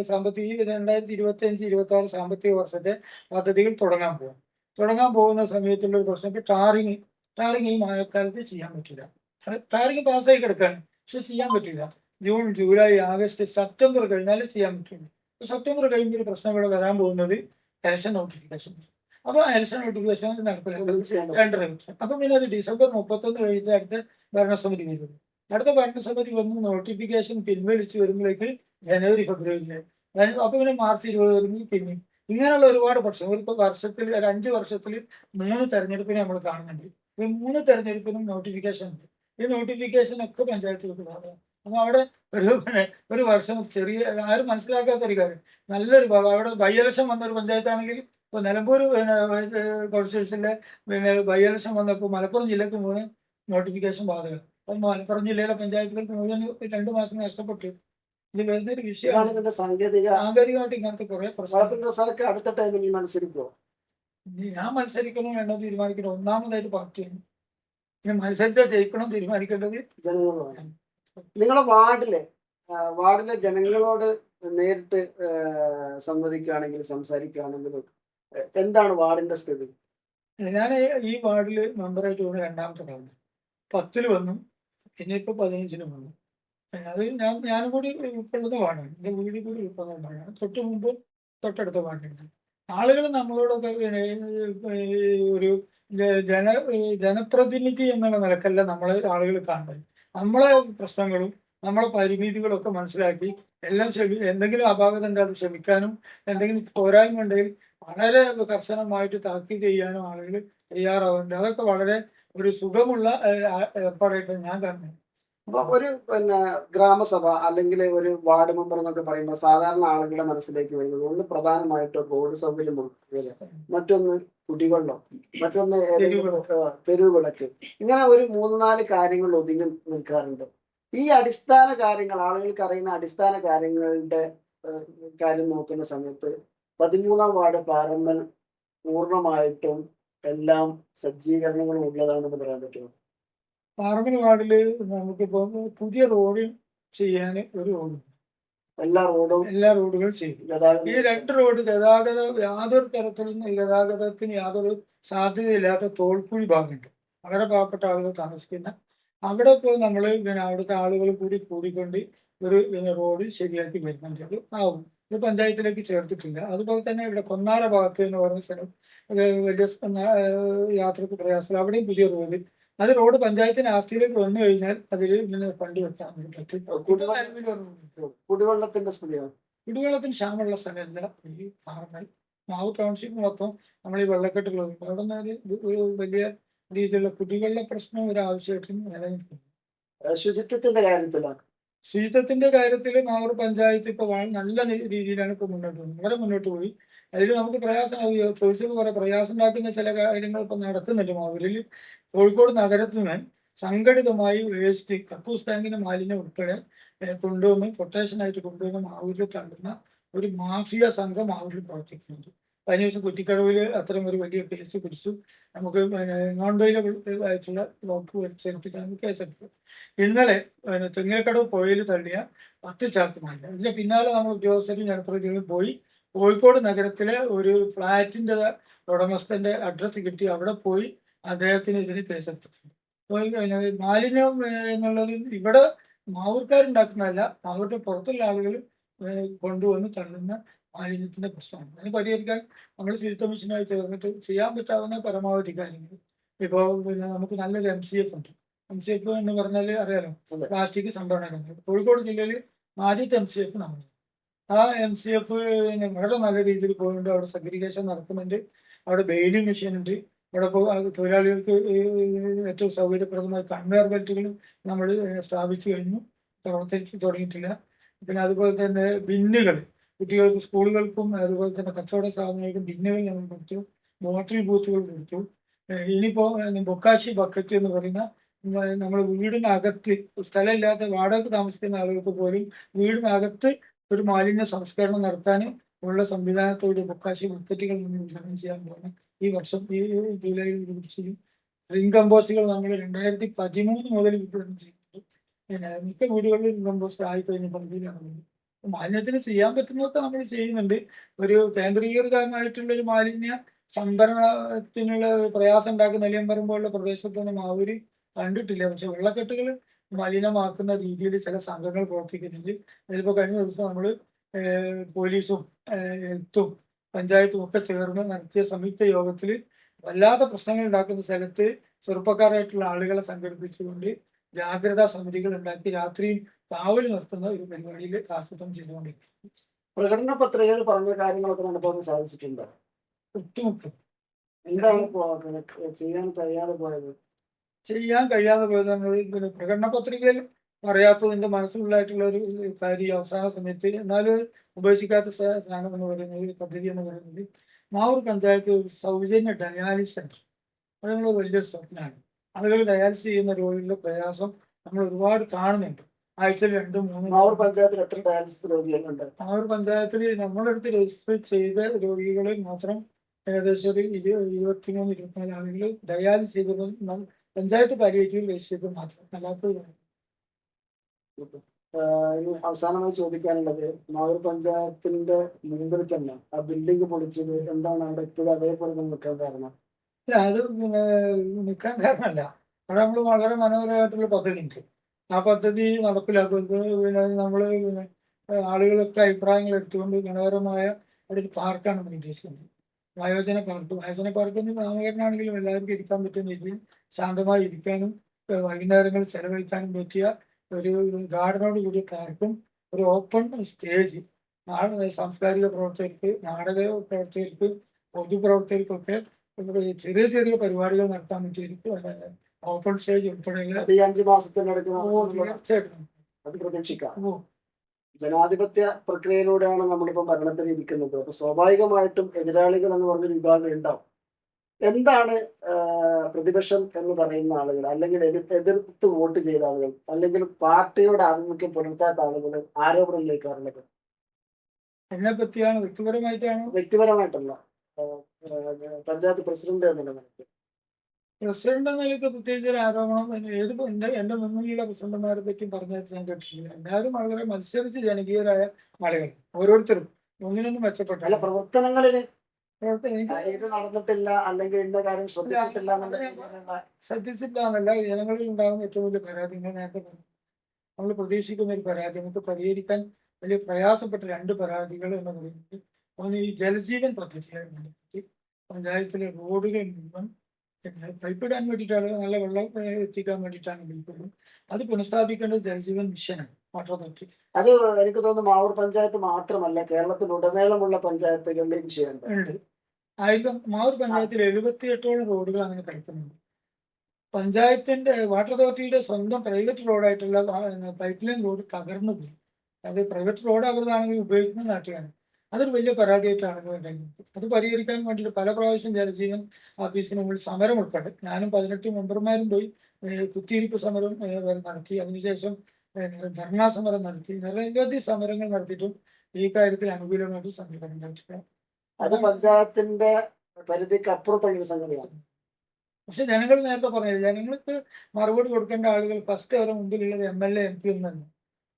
സാമ്പത്തിക രണ്ടായിരത്തി ഇരുപത്തി അഞ്ച് ഇരുപത്തി ആറ് സാമ്പത്തിക വർഷത്തെ പദ്ധതികൾ തുടങ്ങാൻ പോകും തുടങ്ങാൻ പോകുന്ന സമയത്തുള്ള ഒരു പ്രശ്നം ടാറിങ് ടാറിങ് ഈ മഴക്കാലത്ത് ചെയ്യാൻ പറ്റില്ല ടാറിങ് പാസ്സായി കിടക്കാൻ പക്ഷെ ചെയ്യാൻ പറ്റില്ല ജൂൺ ജൂലൈ ആഗസ്റ്റ് സെപ്റ്റംബർ കഴിഞ്ഞാലേ ചെയ്യാൻ പറ്റുള്ളൂ. സെപ്റ്റംബർ കഴിഞ്ഞ ഒരു പ്രശ്നം ഇവിടെ വരാൻ പോകുന്നത് ഇലക്ഷൻ നോട്ടിഫിക്കേഷൻ. അപ്പൊ ഇലക്ഷൻ നോട്ടിഫിക്കേഷൻ നടപ്പിലാക്കുന്നത് രണ്ടര അപ്പൊ പിന്നെ അത് ഡിസംബർ മുപ്പത്തൊന്ന് കഴിഞ്ഞിട്ട് അടുത്ത ഭരണസമിതി വരുന്നു അടുത്ത ഭരണസമിതി വന്ന് നോട്ടിഫിക്കേഷൻ പിൻവലിച്ച് വരുമ്പോഴേക്ക് ജനുവരി ഫെബ്രുവരി അപ്പൊ പിന്നെ മാർച്ച് ഇരുപത് വരുമ്പോൾ പിന്നെ ഇങ്ങനെയുള്ള ഒരുപാട് പ്രശ്നങ്ങൾ ഇപ്പൊ വർഷത്തിൽ ഒരു അഞ്ച് വർഷത്തിൽ മൂന്ന് തെരഞ്ഞെടുപ്പിനെ നമ്മൾ കാണുന്നുണ്ട്. ഈ മൂന്ന് തെരഞ്ഞെടുപ്പിനും നോട്ടിഫിക്കേഷൻ ഉണ്ട്. ഈ നോട്ടിഫിക്കേഷൻ ഒക്കെ പഞ്ചായത്തുകൾക്ക് അപ്പൊ അവിടെ ഒരു പിന്നെ ഒരു വർഷം ചെറിയ ആരും മനസ്സിലാക്കാത്ത ഒരു കാര്യം. നല്ലൊരു അവിടെ ബൈ ഇലക്ഷൻ വന്ന ഒരു പഞ്ചായത്താണെങ്കിൽ ഇപ്പൊ നിലമ്പൂർ പിന്നെ കോൺസ്റ്റിറ്റ്യൂഷനിലെ പിന്നെ ബൈ ഇലക്ഷൻ വന്നപ്പോൾ മലപ്പുറം ജില്ലക്ക് മുഴുവൻ നോട്ടിഫിക്കേഷൻ ബാധക അപ്പൊ മലപ്പുറം ജില്ലയിലെ പഞ്ചായത്തുകൾക്ക് മുഴുവൻ രണ്ടു മാസം നഷ്ടപ്പെട്ടു. ഇത് വരുന്നൊരു ഒരു വിഷയമാണ്. ഇതിന്റെ സാങ്കേതിക സാങ്കേതികമായിട്ട് ഇങ്ങനത്തെ കുറെ പ്രശ്നം വളപ്പിന്റെ സാർക്ക് അടുത്ത ടൈമിൽ മത്സരിക്കുമോ ഞാൻ മത്സരിക്കണം വേണ്ടോ തീരുമാനിക്കണം. ഒന്നാമതായിട്ട് പാർട്ടിയാണ്. ഞാൻ മത്സരിച്ചാൽ ജയിക്കണം തീരുമാനിക്കേണ്ടത് ജനങ്ങളോടാണ് നിങ്ങളെ വാർഡിലെ വാർഡിലെ ജനങ്ങളോട് നേരിട്ട് സംവദിക്കുകയാണെങ്കിൽ സംസാരിക്കുകയാണെങ്കിൽ എന്താണ് വാർഡിന്റെ സ്ഥിതി? ഞാൻ ഈ വാർഡിൽ മെമ്പറായിട്ട് വന്ന് രണ്ടാമത്തെ തവണ പത്തിൽ വന്നു ഇനിയിപ്പോ പതിനഞ്ചിനും വന്നു. അത് ഞാൻ ഞാനും കൂടി ഉൾക്കൊള്ളുന്ന വാർഡാണ്. എന്റെ വീട് കൂടി ഉൾക്കൊള്ളുന്ന വാർഡാണ്. തൊട്ട് മുമ്പ് തൊട്ടടുത്ത വാർഡുണ്ട്. ആളുകൾ നമ്മളോടൊക്കെ ഒരു ജന ജനപ്രതിനിധി എന്നുള്ള നിലക്കല്ല നമ്മളെ ആളുകൾ കാണുന്നത്. നമ്മളെ പ്രശ്നങ്ങളും നമ്മളെ പരിമിതികളും ഒക്കെ മനസ്സിലാക്കി എല്ലാം ക്ഷമി എന്തെങ്കിലും അപാകത ഉണ്ടാകും ശ്രമിക്കാനും എന്തെങ്കിലും പോരായ്മ ഉണ്ടെങ്കിൽ വളരെ കർശനമായിട്ട് താക്കി ചെയ്യാനും ആളുകൾ തയ്യാറാവുന്നുണ്ട്. അതൊക്കെ വളരെ ഒരു സുഖമുള്ള ഏർപ്പാടായിട്ടാണ് ഏർപ്പാടായിട്ട് ഞാൻ കാണുന്നത് ഒരു പിന്നെ ഗ്രാമസഭ അല്ലെങ്കിൽ ഒരു വാർഡ് മെമ്പർ എന്നൊക്കെ പറയുമ്പോൾ സാധാരണ ആളുകളുടെ മനസ്സിലേക്ക് വരുന്നത് ഒന്ന് പ്രധാനമായിട്ട് റോഡ് സൗകര്യം മറ്റൊന്ന് കുടിവെള്ളം മറ്റൊന്ന് ഏതെങ്കിലും തെരുവ് വിളക്ക് ഇങ്ങനെ ഒരു മൂന്ന് നാല് കാര്യങ്ങൾ ഒതുങ്ങി നിൽക്കാറുണ്ട്. ഈ അടിസ്ഥാന കാര്യങ്ങൾ ആളുകൾക്ക് അറിയുന്ന അടിസ്ഥാന കാര്യങ്ങളുടെ കാര്യം നോക്കുന്ന സമയത്ത് പതിമൂന്നാം വാർഡ് പാരമ്പര്യം പൂർണമായിട്ടും എല്ലാം സജ്ജീകരണങ്ങളും ഉള്ളതാണെന്ന് പറയാൻ പറ്റുമോ? പാറമൽ വാർഡിൽ നമുക്കിപ്പോ പുതിയ റോഡ് ചെയ്യാൻ ഒരു റോഡ് എല്ലാ റോഡും എല്ലാ റോഡുകളും ചെയ്യും. ഈ രണ്ട് റോഡ് ഗതാഗത യാതൊരു തരത്തിലും ഗതാഗതത്തിന് യാതൊരു സാധ്യതയില്ലാത്ത തോൾക്കുഴി ഭാഗമുണ്ട്. വളരെ പാവപ്പെട്ട ആളുകൾ താമസിക്കുന്ന അവിടെ ഇപ്പോൾ നമ്മൾ ഇങ്ങനെ അവിടുത്തെ ആളുകൾ കൂടി കൂടിക്കൊണ്ട് ഒരു പിന്നെ റോഡ് ശരിയാക്കി വരുന്നുണ്ട്. അത് ആവും. ഇത് പഞ്ചായത്തിലേക്ക് ചേർത്തിട്ടില്ല. അതുപോലെ തന്നെ ഇവിടെ കൊന്നാര ഭാഗത്ത് എന്ന് പറഞ്ഞ സ്ഥലം വലിയ യാത്രയ്ക്ക് പ്രയാസം അവിടെയും പുതിയ റോഡ് അത് റോഡ് പഞ്ചായത്തിന് ആസ്തിയിലേക്ക് വന്നു കഴിഞ്ഞാൽ അതിൽ ഇങ്ങനെ ഫണ്ട് വെക്കാൻ. കുടിവെള്ളത്തിന്റെ സ്ഥിതിയാണ് കുടിവെള്ളത്തിന് ക്ഷാമമുള്ള സ്ഥലമല്ല. ഈ പാറമൽ മാവ് ടൗൺഷിപ്പ് മൊത്തം നമ്മൾ ഈ വെള്ളക്കെട്ടുള്ളത് അവിടെ വലിയ രീതിയിലുള്ള കുടിവെള്ള പ്രശ്നം ഒരു ആവശ്യമായിട്ട് നിലനിൽക്കുന്നു ശുചിത്വത്തിന്റെ കാര്യത്തിലാണ് ശുചിത്വത്തിന്റെ കാര്യത്തിൽ മാവൂർ പഞ്ചായത്ത് ഇപ്പൊ നല്ല രീതിയിലാണ് ഇപ്പൊ മുന്നോട്ട് പോകുന്നത്. വളരെ മുന്നോട്ട് പോയി. അതിൽ നമുക്ക് പ്രയാസം ചോദിച്ചപ്പോൾ കുറെ പ്രയാസം ഉണ്ടാക്കുന്ന ചില കാര്യങ്ങൾ ഇപ്പൊ നടക്കുന്നുണ്ട് മാവൂരിൽ കോഴിക്കോട് നഗരത്തിൽ നിന്ന് സംഘടിതമായി വേസ്റ്റ് കക്കൂസ് ടാങ്കിന്റെ മാലിന്യം ഉൾപ്പെടെ കൊണ്ടുവന്ന് കൊട്ടേഷനായിട്ട് കൊണ്ടുവന്ന് മാവൂരിൽ തള്ളുന്ന ഒരു മാഫിയ സംഘം മാവൂരിൽ പ്രവർത്തിക്കുന്നുണ്ട്. കഴിഞ്ഞ ദിവസം കുറ്റിക്കടവിൽ അത്തരം ഒരു വലിയ കേസ് പിടിച്ചു. നമുക്ക് നോൺ വൈലബിൾ ആയിട്ടുള്ള ബ്ലോക്ക് വലിച്ചെടുത്തിട്ടാണ് കേസെടുത്തത് ഇന്നലെ തെങ്ങിലക്കടവ് പുഴയിൽ തള്ളിയ പത്ത് ചാക്ക് മാലിന്യം. ഇതിന്റെ പിന്നാലെ നമ്മൾ ഉദ്യോഗസ്ഥരും ജനപ്രതിനിധികളും പോയി കോഴിക്കോട് നഗരത്തിലെ ഒരു ഫ്ലാറ്റിന്റെ ഉടമസ്ഥന്റെ അഡ്രസ്സ് കിട്ടി. അവിടെ പോയി അദ്ദേഹത്തിനെതിരെ അപ്പോൾ ഈ മാലിന്യം എന്നുള്ളത് ഇവിടെ മാവൂർക്കാരുണ്ടാക്കുന്നതല്ല. മാവൂരിന്റെ പുറത്തുള്ള ആളുകൾ കൊണ്ടുവന്ന് തള്ളുന്ന മാലിന്യത്തിന്റെ പ്രശ്നമാണ്. അതിന് പരിഹരിക്കാൻ നമ്മൾ ശുചിത്വ കമ്മീഷനായി ചേർന്നിട്ട് ചെയ്യാൻ പറ്റാവുന്ന പരമാവധി കാര്യങ്ങൾ ഇപ്പോൾ പിന്നെ നമുക്ക് നല്ലൊരു എം സി എഫ് ഉണ്ട്. എം സി എഫ് എന്ന് പറഞ്ഞാൽ അറിയാലോ? പ്ലാസ്റ്റിക് സംഭരണ കേന്ദ്രം കോഴിക്കോട് ജില്ലയിൽ ആദ്യത്തെ എം സി എഫ് നമ്മൾ ആ എം സി എഫ് വളരെ നല്ല രീതിയിൽ പോകുന്നുണ്ട് അവിടെ സെഗ്രിഗേഷൻ നടക്കുന്നുണ്ട്. അവിടെ ബെയിലിംഗ് മെഷീൻ ഉണ്ട്. ഇവിടെ ഇപ്പോൾ തൊഴിലാളികൾക്ക് ഏറ്റവും സൗകര്യപ്രദമായ കൺവെയർ ബെൽറ്റുകൾ നമ്മൾ സ്ഥാപിച്ചു കഴിഞ്ഞു. പ്രവർത്തിച്ച് തുടങ്ങിയിട്ടില്ല. പിന്നെ അതുപോലെ തന്നെ ബിന്നുകൾ. കുട്ടികൾക്ക് സ്കൂളുകൾക്കും അതുപോലെ തന്നെ കച്ചവട സ്ഥാപനങ്ങൾക്കും ബിന്നുകൾ ഞങ്ങൾ കൊടുത്തു. ബോട്ടിൽ ബൂത്തുകൾ കൊടുത്തു. ഇനിയിപ്പോൾ ഇനിയിപ്പോ ബൊക്കാശി ബക്കറ്റ് എന്ന് പറയുന്ന നമ്മൾ വീടിനകത്ത് സ്ഥലമില്ലാത്ത വാടക താമസിക്കുന്ന ആളുകൾക്ക് പോലും വീടിനകത്ത് ഒരു മാലിന്യ സംസ്കരണം നടത്താനും ഉള്ള സംവിധാനത്തോട് ബൊക്കാശി ബക്കറ്റുകൾ വിതരണം ചെയ്യാൻ പോകുന്നത് ഈ വർഷം ഈ ജൂലൈയിൽ ചെയ്യും റിംഗ് കമ്പോസ്റ്റുകൾ നമ്മൾ രണ്ടായിരത്തി പതിമൂന്ന് മുതൽ വിതരണം ചെയ്യുന്നുണ്ട് പിന്നെ മിക്ക വീടുകളിലും റിംഗ് കമ്പോസ്റ്റ് ആയി കഴിഞ്ഞ പകുതിയിലാണ് മാലിന്യത്തിന് ചെയ്യാൻ പറ്റുന്നതൊക്കെ നമ്മൾ ചെയ്യുന്നുണ്ട്. ഒരു കേന്ദ്രീകൃതമായിട്ടുള്ള ഒരു മാലിന്യ സംഭരണത്തിനുള്ള പ്രയാസം ഉണ്ടാക്കുന്ന നിലയം പറയുമ്പോഴുള്ള പ്രദേശത്തൊന്നും മാവൂര് കണ്ടിട്ടില്ല. പക്ഷെ വെള്ളക്കെട്ടുകൾ മലിനമാക്കുന്ന രീതിയിൽ ചില സംഘങ്ങൾ പ്രവർത്തിക്കുന്നുണ്ട്. അതിപ്പോ കഴിഞ്ഞ ദിവസം നമ്മൾ പോലീസും ഹെൽത്തും പഞ്ചായത്തും ഒക്കെ ചേർന്ന് നടത്തിയ സംയുക്ത യോഗത്തിൽ വല്ലാത്ത പ്രശ്നങ്ങൾ ഉണ്ടാക്കുന്ന സ്ഥലത്ത് ചെറുപ്പക്കാരായിട്ടുള്ള ആളുകളെ സംഘടിപ്പിച്ചുകൊണ്ട് ജാഗ്രതാ സമിതികൾ ഉണ്ടാക്കി രാത്രിയും കാവൽ നിർത്തുന്ന ഒരു പരിപാടിയിൽ ആസൂത്രണം ചെയ്തുകൊണ്ടിരിക്കുന്നു. പ്രകടന പത്രികയിൽ പറഞ്ഞ കാര്യങ്ങളൊക്കെ നടത്താൻ സാധിച്ചിട്ടുണ്ട്? ഒട്ടുമുക്ക. എന്താണ് ചെയ്യാൻ കഴിയാതെ പോയത്? ചെയ്യാൻ കഴിയാതെ പോയത് പ്രകടന പത്രികയിൽ പറയാത്തതിന്റെ മനസ്സിലുള്ളതായിട്ടുള്ള ഒരു കാര്യം അവസാന സമയത്ത് എന്നാലും ഉപേക്ഷിക്കാത്ത സാധനം എന്ന് പറയുന്നത് ഒരു പദ്ധതി എന്ന് പറയുന്നത് മാവൂർ പഞ്ചായത്ത് ഒരു സൗജന്യ ഡയാലിസ് സെന്റർ. അത് നമ്മൾ വലിയൊരു സ്വപ്നമാണ്. ആളുകൾ ഡയാലിസ് ചെയ്യുന്ന രോഗികളുടെ പ്രയാസം നമ്മൾ ഒരുപാട് കാണുന്നുണ്ട്. ആഴ്ചയിൽ രണ്ടും മൂന്നും മാവൂർ പഞ്ചായത്തിൽ എത്ര ഡയാലിസിസ് രോഗികളുണ്ട്? മാവൂർ പഞ്ചായത്തിൽ നമ്മുടെ അടുത്ത് രജിസ്റ്റർ ചെയ്ത രോഗികളിൽ മാത്രം ഏകദേശം ഒരു ഇരു ഇരുപത്തിമൂന്ന് ഇരുപത്തിനാല് ആളുകൾ ഡയാലിസ് ചെയ്തത് പഞ്ചായത്ത് പാലിയേറ്റീവ് രജിസ്റ്റർ മാത്രം. അല്ലാത്തത് ഇനി അവസാനമായി ചോദിക്കാനുള്ളത് മാവൂർ പഞ്ചായത്തിന്റെ മുമ്പിൽ തന്നെ ആ ബിൽഡിംഗ് പൊളിച്ചത് എന്താണ് അവിടെ ഇപ്പോഴും അതേപോലെ തന്നെ നിൽക്കാൻ കാരണം? അല്ല അത് പിന്നെ നിൽക്കാൻ കാരണമല്ല. അവിടെ നമ്മൾ വളരെ മനോഹരമായിട്ടുള്ള പദ്ധതി ഉണ്ട് ആ പദ്ധതി നടപ്പിലാക്കുന്നത് പിന്നെ നമ്മൾ പിന്നെ ആളുകളൊക്കെ അഭിപ്രായങ്ങൾ എടുത്തുകൊണ്ട് മനോഹരമായ ഒരു പാർക്കാണ് നമ്മൾ ഉദ്ദേശിക്കുന്നത്. വയോജന പാർക്ക്. വയോജന പാർക്ക് എന്ന് നാമകരണമാണെങ്കിലും എല്ലാവർക്കും ഇരിക്കാൻ പറ്റുന്ന രീതിയിൽ ശാന്തമായി ഇരിക്കാനും വൈകുന്നേരങ്ങൾ ചെലവഴിക്കാനും പറ്റിയ ഒരു ഗാർഡനോട് കൂടി കാർക്കും ഒരു ഓപ്പൺ സ്റ്റേജ് സാംസ്കാരിക പ്രവർത്തകർക്ക് നാടക പ്രവർത്തകർക്ക് പൊതുപ്രവർത്തകർക്കൊക്കെ ചെറിയ ചെറിയ പരിപാടികൾ നടത്താൻ പറ്റിയിരിക്കും. ഓപ്പൺ സ്റ്റേജ് ഉൾപ്പെടെയുള്ള ഈ അഞ്ചു അത് പ്രതീക്ഷിക്കാം. ജനാധിപത്യ പ്രക്രിയയിലൂടെയാണ് നമ്മളിപ്പോ ഭരണത്തിൽ ഇരിക്കുന്നത് അപ്പൊ സ്വാഭാവികമായിട്ടും എതിരാളികൾ എന്ന് പറഞ്ഞൊരു വിഭാഗം ഉണ്ടാവും. എന്താണ് പ്രതിപക്ഷം എന്ന് പറയുന്ന ആളുകൾ അല്ലെങ്കിൽ എതിർ എതിർത്ത് വോട്ട് ചെയ്ത ആളുകൾ അല്ലെങ്കിൽ പാർട്ടിയുടെ ആഭിമുഖ്യം പുലർത്താത്ത ആളുകൾ ആരോപണം ഉന്നയിക്കാറുള്ളത് എന്നെ പറ്റിയാണ് വ്യക്തിപരമായിട്ടാണ്. വ്യക്തിപരമായിട്ടല്ല. പഞ്ചായത്ത് പ്രസിഡന്റ് എന്നുള്ള നിലയ്ക്ക്. പ്രസിഡന്റ് എന്ന നിലയ്ക്ക് പ്രത്യേകിച്ച് ഒരു ആരോപണം ഏത് എന്റെ എന്റെ മുന്നിലുള്ള പ്രസിഡന്റുമാരെ പറ്റി പറഞ്ഞാൽ ഞാൻ കേട്ടിട്ടില്ല. എല്ലാവരും ആളുകളെ മത്സരിച്ച് ജനകീയരായ ആളുകൾ ഓരോരുത്തരും ഒന്നിനൊന്നും അല്ല മെച്ചപ്പെട്ടല്ല പ്രവർത്തനങ്ങളിൽ ഇത് നടന്നിട്ടില്ല അല്ലെങ്കിൽ ഇന്ന കാര്യം ശ്രദ്ധിച്ചിട്ടില്ല ശ്രദ്ധിച്ചില്ല എന്നല്ല ജനങ്ങളിൽ ഉണ്ടാകുന്ന ഏറ്റവും വലിയ പരാതി ഞാൻ നേരത്തെ പറഞ്ഞു നമ്മൾ പ്രതീക്ഷിക്കുന്ന ഒരു പരാതി നമുക്ക് പരിഹരിക്കാൻ വലിയ പ്രയാസപ്പെട്ട രണ്ട് പരാതികൾ എന്ന് പറയുന്നത് ഒന്ന് ഈ ജലജീവൻ പദ്ധതി പഞ്ചായത്തിലെ റോഡുകൾ മുഴുവൻ പൈപ്പിടാൻ വേണ്ടിയിട്ടാണ് നല്ല വെള്ളം എത്തിക്കാൻ വേണ്ടിയിട്ടാണ് അത് പുനഃസ്ഥാപിക്കേണ്ടത് ജലജീവൻ മിഷനാണ് വാട്ടർ അതോറിറ്റി. അത് എനിക്ക് തോന്നുന്നു മാവൂർ പഞ്ചായത്ത് മാത്രമല്ല കേരളത്തിലുടനീളമുള്ള ഉടനീളമുള്ള വിഷയമുണ്ട് ഉണ്ട്. ആയിരം മാവൂർ പഞ്ചായത്തിൽ എഴുപത്തി എട്ടോളം റോഡുകൾ അങ്ങനെ കിടക്കുന്നുണ്ട് പഞ്ചായത്തിന്റെ വാട്ടർ അതോറിറ്റിയുടെ സ്വന്തം പ്രൈവറ്റ് റോഡായിട്ടുള്ള പൈപ്പ് ലൈൻ റോഡ് തകർന്നു പോയി അത് പ്രൈവറ്റ് റോഡ് അവരുതാണെങ്കിൽ ഉപയോഗിക്കുന്ന നാട്ടുകാരാണ് അതൊരു വലിയ പരാതിയായിട്ടാണ് ഉണ്ടായിരുന്നത് അത് പരിഹരിക്കാൻ വേണ്ടിയിട്ട് പല പ്രാവശ്യം ജലജീവൻ ഓഫീസിന് മുമ്പിൽ സമരം ഉൾപ്പെടെ ഞാനും പതിനെട്ട് മെമ്പർമാരും പോയി കുത്തിയിരിപ്പ് സമരം നടത്തി. അതിനുശേഷം ധർണാ സമരം നടത്തി. നിരവധി സമരങ്ങൾ നടത്തിയിട്ടും ഈ കാര്യത്തിൽ അനുകൂലമായിട്ട് സമീപനം ഉണ്ടായിട്ടില്ല അത് പഞ്ചായത്തിന്റെ പരിധിക്ക് അപ്പുറത്തുള്ള സംഗതിയാണ്. പക്ഷെ ജനങ്ങൾ നേരത്തെ പറഞ്ഞത് ജനങ്ങൾക്ക് മറുപടി കൊടുക്കേണ്ട ആളുകൾ ഫസ്റ്റ് അവരുടെ മുമ്പിലുള്ളത് M L A M P ഒന്നല്ല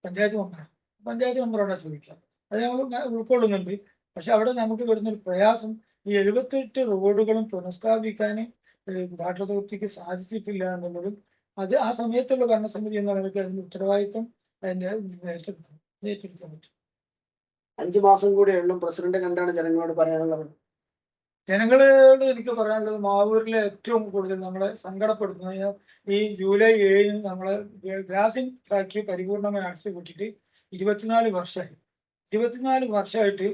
പഞ്ചായത്ത് മെമ്പറാണ് പഞ്ചായത്ത് മെമ്പറോടാ ചോദിക്കുക അത് നമ്മൾ ഉൾക്കൊള്ളുന്നുണ്ട്. പക്ഷെ അവിടെ നമുക്ക് വരുന്ന ഒരു പ്രയാസം ഈ എഴുപത്തെട്ട് റോഡുകളും പുനഃസ്ഥാപിക്കാൻ വാട്ടർ അതോറിറ്റിക്ക് സാധിച്ചിട്ടില്ല എന്നുള്ളതും അത് ആ സമയത്തുള്ള ഭരണസമിതി എന്ന നിലയ്ക്ക് അതിന്റെ ഉത്തരവാദിത്വം അതിന്റെ ഏറ്റെടുക്കണം ഏറ്റെടുക്കാൻ പറ്റും. അഞ്ചു മാസം കൂടെ ഉള്ളു. പ്രസിഡന്റിന് എന്താണ് ജനങ്ങളോട് പറയാനുള്ളത്? ജനങ്ങളോട് എനിക്ക് പറയാനുള്ളത് മാവൂരിലെ ഏറ്റവും കൂടുതൽ നമ്മളെ സങ്കടപ്പെടുത്തുന്ന ഈ ജൂലൈ ഏഴിന് നമ്മളെ ഗ്രാസിൻ ഫാക്ടറി പരിപൂർണമായി അടച്ചു കൂട്ടിയിട്ട് ഇരുപത്തിനാല് വർഷമായി. ഇരുപത്തിനാല് വർഷമായിട്ട്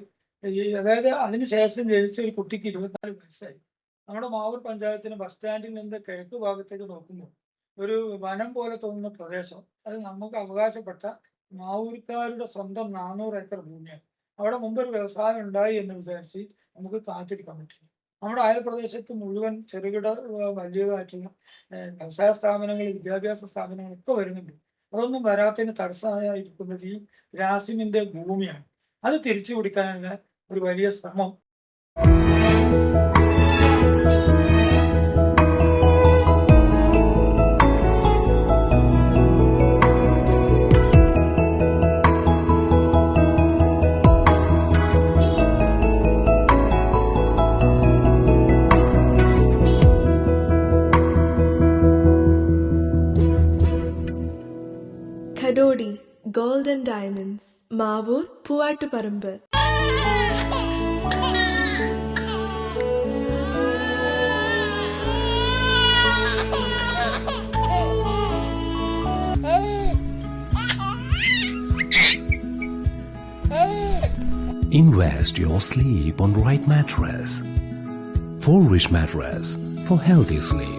ഈ അതായത് അതിനുശേഷം ജനിച്ച ഒരു കുട്ടിക്ക് ഇരുപത്തിനാല് വയസ്സായി. നമ്മുടെ മാവൂർ പഞ്ചായത്തിന് ബസ് സ്റ്റാൻഡിൽ നിന്ന് കിഴക്ക് ഭാഗത്തേക്ക് നോക്കുമ്പോൾ ഒരു വനം പോലെ തോന്നുന്ന പ്രദേശം. അത് നമുക്ക് അവകാശപ്പെട്ട മാവൂർക്കാരുടെ സ്വന്തം നാനൂറ് ഏക്കർ ഭൂമിയാണ്. അവിടെ മുമ്പ് ഒരു വ്യവസായം ഉണ്ടായി എന്ന് വിചാരിച്ച് നമുക്ക് കാത്തിരിക്കാൻ പറ്റില്ല. നമ്മുടെ അയൽപ്രദേശത്ത് മുഴുവൻ ചെറുകിട വലിയതായിട്ടുള്ള വ്യവസായ സ്ഥാപനങ്ങൾ വിദ്യാഭ്യാസ സ്ഥാപനങ്ങൾ ഒക്കെ വരുന്നുണ്ട്. അതൊന്നും വരാത്തതിന് തടസ്സമായിരിക്കുന്നത് ഈ രാസിമിന്റെ ഭൂമിയാണ്. അത് തിരിച്ചു പിടിക്കാനുള്ള ഒരു വലിയ ശ്രമം. Mavoor Poovattuparamba Invest your sleep on right mattress. For rich mattress for healthy sleep.